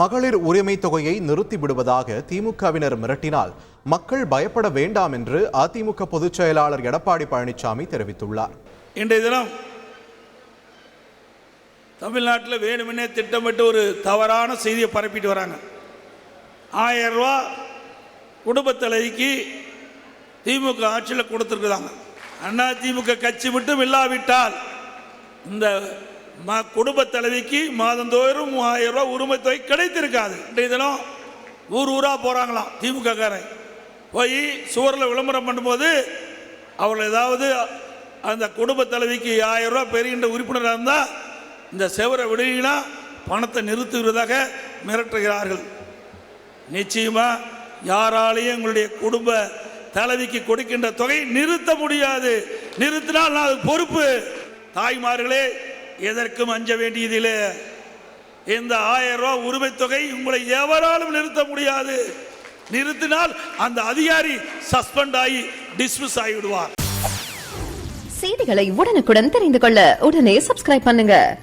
மகளிர் உரிமை தொகையை நிறுத்தி விடுவதாக திமுகவினர் மிரட்டினால் மக்கள் பயப்பட வேண்டாம் என்று அதிமுக பொதுச் செயலாளர் எடப்பாடி பழனிசாமி தெரிவித்துள்ளார். இன்றைய தினம் தமிழ்நாட்டில் வேணுமென்னே திட்டமிட்டு ஒரு தவறான செய்தியை பரப்பிட்டு வராங்க. ஆயிரம் ரூபா குடும்பத் திமுக ஆட்சியில் கொடுத்துருக்குதாங்க அண்ணா திமுக கட்சி மட்டும் இல்லாவிட்டால் இந்த மா குடும்பத் தலைவிக்கு மாதந்தோறும் மூவாயிரம் ரூபா உரிமை தொகை கிடைத்திருக்காது. இன்றைய தினம் ஊர் ஊராக போகிறாங்களாம் திமுக காரன் போய் சுவரில் விளம்பரம் பண்ணும்போது அவர்கள் ஏதாவது அந்த குடும்பத் தலைவிக்கு ஆயிரம் ரூபா பெறுகின்ற உறுப்பினராக இருந்தால் இந்த செவரை விடுவீங்கன்னா பணத்தை நிறுத்துகிறதாக மிரட்டுகிறார்கள். நிச்சயமாக யாராலையும் எங்களுடைய குடும்ப தலைவிக்கு கொடுக்கின்ற தொகை நிறுத்த முடியாது. நிறுத்தினால் நான் அது பொறுப்பு. தாய்மார்களே எதற்கும் அஞ்ச வேண்டியதில்லை. இந்த ஆயிரம் ரூபாய் உரிமை தொகை உங்களை எவராலும் நிறுத்த முடியாது. நிறுத்தினால் அந்த அதிகாரி சஸ்பெண்ட் ஆகி டிஸ்மிஸ் ஆகிவிடுவார். செய்திகளை உடனுக்குடன் தெரிந்து கொள்ள உடனே சப்ஸ்கிரைப் பண்ணுங்க.